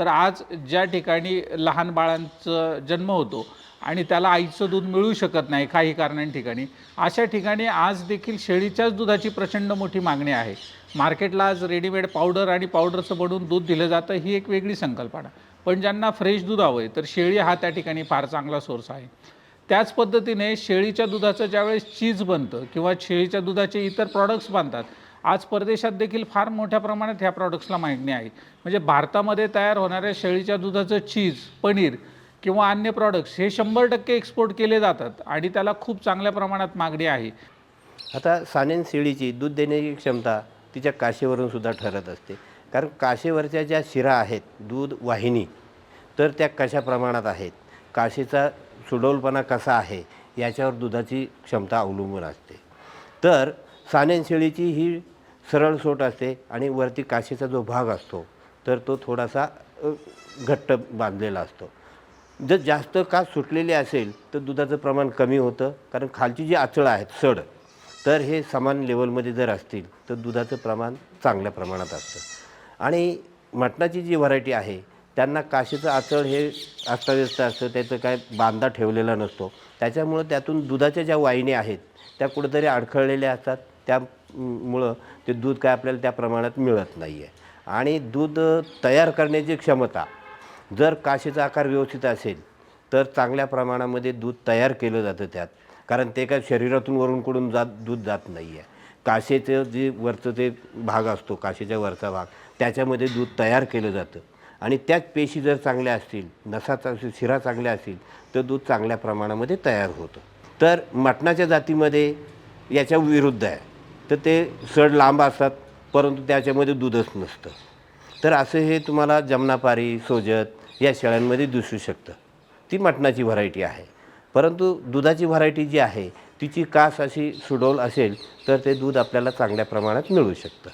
तर आज ज्या ठिकाणी लहान बाळांचं जन्म होतो आणि त्याला आईचं दूध मिळू शकत नाही काही कारणांठिकाणी अशा ठिकाणी आज देखील शेळीच्याच दुधाची प्रचंड मोठी मागणी आहे. मार्केटला आज रेडीमेड पावडर आणि पावडरचं बनवून दूध दिलं जातं ही एक वेगळी संकल्पना. पण ज्यांना फ्रेश दूध हवं आहे तर शेळी हा त्या ठिकाणी फार चांगला सोर्स आहे. त्याच पद्धतीने शेळीच्या दुधाचं ज्यावेळेस चीज बनतं किंवा शेळीच्या दुधाचे इतर प्रॉडक्ट्स बनतात आज परदेशात देखील फार मोठ्या प्रमाणात ह्या प्रॉडक्ट्सला मागणी आहे. म्हणजे भारतामध्ये तयार होणाऱ्या शेळीच्या दुधाचं चीज पनीर किंवा अन्य प्रॉडक्ट्स हे शंभर टक्के एक्सपोर्ट केले जातात आणि त्याला खूप चांगल्या प्रमाणात मागणी आहे. आता सानेन शेळीची दूध देण्याची क्षमता तिच्या काशेवरून सुद्धा ठरत असते. कारण काशेवरच्या ज्या शिरा आहेत दूध वाहिनी तर त्या कशा प्रमाणात आहेत? काशीचा सुडौलपणा कसा आहे? याच्यावर दुधाची क्षमता अवलंबून असते. तर सानेन शेळीची ही सरळ सोट असते आणि वरती काशीचा जो भाग असतो तर तो थोडासा घट्ट बांधलेला असतो. जर जास्त कास सुटलेली असेल तर दुधाचं प्रमाण कमी होतं कारण खालची जी आचळं आहेत सड तर हे समान लेवलमध्ये जर असतील तर दुधाचं प्रमाण चांगल्या प्रमाणात असतं. आणि मटणाची जी व्हरायटी आहे त्यांना काशीचं आचळ हे अस्ताव्यस्त असतं त्याचं काय बांधा ठेवलेला नसतो. त्याच्यामुळं त्यातून दुधाच्या ज्या वाहिनी आहेत त्या कुठेतरी अडखळलेल्या असतात त्या मुळं ते दूध काय आपल्याला त्या प्रमाणात मिळत नाही आहे आणि दूध तयार करण्याची क्षमता जर काशीचा आकार व्यवस्थित असेल तर चांगल्या प्रमाणामध्ये दूध तयार केलं जातं त्यात. कारण ते काय शरीरातून वरून कडून जात दूध जात नाही आहे काशेचं जे वरचं ते भाग असतो काशेचा वरचा भाग त्याच्यामध्ये दूध तयार केलं जातं. आणि त्याच पेशी जर चांगल्या असतील नसाचा शिरा चांगल्या असतील तर दूध चांगल्या प्रमाणामध्ये तयार होतं. तर मटणाच्या जातीमध्ये याच्या विरुद्ध आहे. तर ते सड लांब असतात परंतु त्याच्यामध्ये दूधच नसतं. तर असं हे तुम्हाला जमनापारी सोजत या शेळ्यांमध्ये दिसू शकतं. ती मटणाची व्हरायटी आहे. परंतु दुधाची व्हरायटी जी आहे तिची कास अशी सुडोल असेल तर ते दूध आपल्याला चांगल्या प्रमाणात मिळू शकतं.